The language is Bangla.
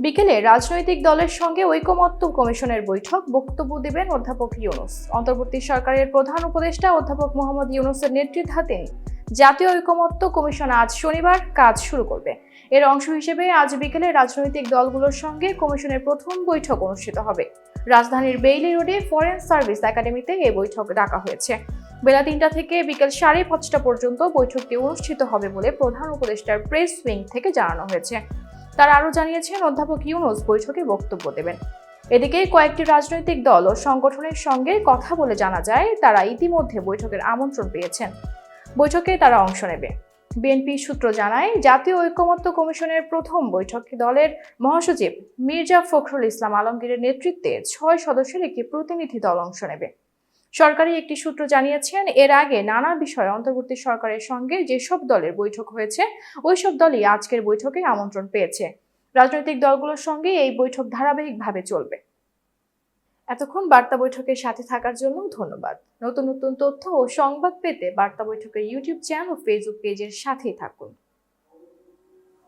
বিকেলে রাজনৈতিক দলের সঙ্গে ঐকমত্য কমিশনের বৈঠক, বক্তব্য দেবেন অধ্যাপক ইউনুস। অন্তর্বর্তী সরকারের প্রধান উপদেষ্টা অধ্যাপক মোহাম্মদ ইউনুসের নেতৃত্বাধীন জাতীয় ঐকমত্য কমিশন আজ শনিবার কাজ শুরু করবে। এর অংশ হিসেবে আজ বিকেলে রাজনৈতিক দলগুলোর সঙ্গে কমিশনের প্রথম বৈঠক অনুষ্ঠিত হবে। রাজধানীর বেইলি রোডে ফরেন সার্ভিস একাডেমিতে এই বৈঠক ডাকা হয়েছে। বেলা তিনটা থেকে বিকেল সাড়ে পাঁচটা পর্যন্ত বৈঠকটি অনুষ্ঠিত হবে বলে প্রধান উপদেষ্টার প্রেস উইং থেকে জানানো হয়েছে। তারা আরও জানিয়েছেন অধ্যাপক ইউনুস বৈঠকে বক্তব্য দেবেন। এদিকে কয়েকটি রাজনৈতিক দল ও সংগঠনের সঙ্গে কথা বলে জানা যায়, তারা ইতিমধ্যে বৈঠকের আমন্ত্রণ পেয়েছেন। বৈঠকে তারা অংশ নেবে। বিএনপি সূত্র জানায়, জাতীয় ঐকমত্য কমিশনের প্রথম বৈঠকে দলের মহাসচিব মির্জা ফখরুল ইসলাম আলমগীরের নেতৃত্বে ছয় সদস্যের একটি প্রতিনিধি দল অংশ নেবে। সরকারি একটি সূত্র জানিয়েছেন, এর আগে নানা বিষয়ে অন্তর্বর্তী সরকারের সঙ্গে যেসব দলের বৈঠক হয়েছে, ওইসব দলই আজকের বৈঠকে আমন্ত্রণ পেয়েছে। রাজনৈতিক দলগুলোর সঙ্গে এই বৈঠক ধারাবাহিকভাবে চলবে। এতক্ষণ বার্তা বৈঠকের সাথে থাকার জন্য ধন্যবাদ। নতুন নতুন তথ্য ও সংবাদ পেতে বার্তা বৈঠকের ইউটিউব চ্যানেল ও ফেসবুক পেজের সাথেই থাকুন।